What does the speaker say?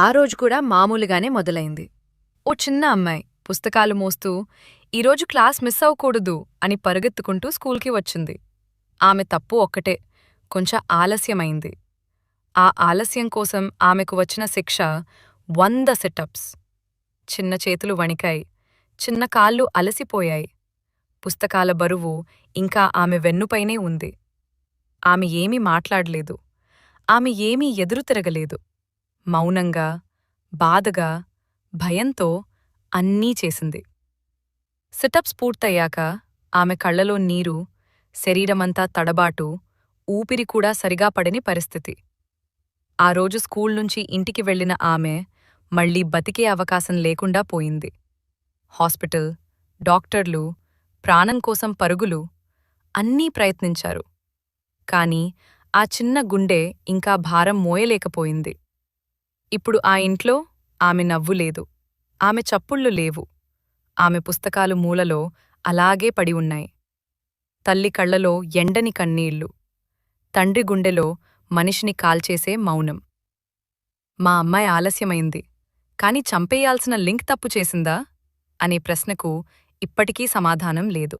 ఆ రోజు కూడా మామూలుగానే మొదలైంది. ఓ చిన్న అమ్మాయి పుస్తకాలు మోస్తూ ఈరోజు క్లాస్ మిస్ అవ్వకూడదు అని పరుగెత్తుకుంటూ స్కూల్కి వచ్చింది. ఆమె తప్పు ఒక్కటే కొంచెం ఆలస్యమైంది. ఆ ఆలస్యం కోసం ఆమెకు వచ్చిన శిక్ష వంద సెటప్స్. చిన్న చేతులు వణికాయి చిన్న కాళ్ళు అలసిపోయాయి. పుస్తకాల బరువు ఇంకా ఆమె వెన్నుపైనే ఉంది. ఆమె ఏమీ మాట్లాడలేదు. ఆమె ఏమీ ఎదురు తిరగలేదు. మౌనంగా బాధగా భయంతో అన్నీ చేసింది. సిటప్స్ పూర్తయ్యాక ఆమె కళ్ళలో నీరు శరీరమంతా తడబాటు ఊపిరి కూడా సరిగా పడని పరిస్థితి. ఆ రోజు స్కూల్ నుంచి ఇంటికి వెళ్ళిన ఆమె మళ్ళీ బతికే అవకాశం లేకుండా పోయింది. హాస్పిటల్ డాక్టర్లు ప్రాణం కోసం పరుగులు అన్నీ ప్రయత్నించారు. కాని ఆ చిన్న గుండె ఇంకా భారం మోయలేకపోయింది. ఇప్పుడు ఆ ఇంట్లో ఆమె నవ్వు లేదు. ఆమె చప్పుళ్ళు లేవు. ఆమె పుస్తకాలు మూలలో అలాగే పడి ఉన్నాయి. తల్లి కళ్ళలో ఎండని కన్నీళ్ళు. తండ్రి గుండెలో మనిషిని కాల్చేసే మౌనం. మా అమ్మాయి ఆలస్యమైంది. కాని చంపేయాల్సిన లింక్ తప్పు చేసిందా? అనే ప్రశ్నకు ఇప్పటికీ సమాధానం లేదు.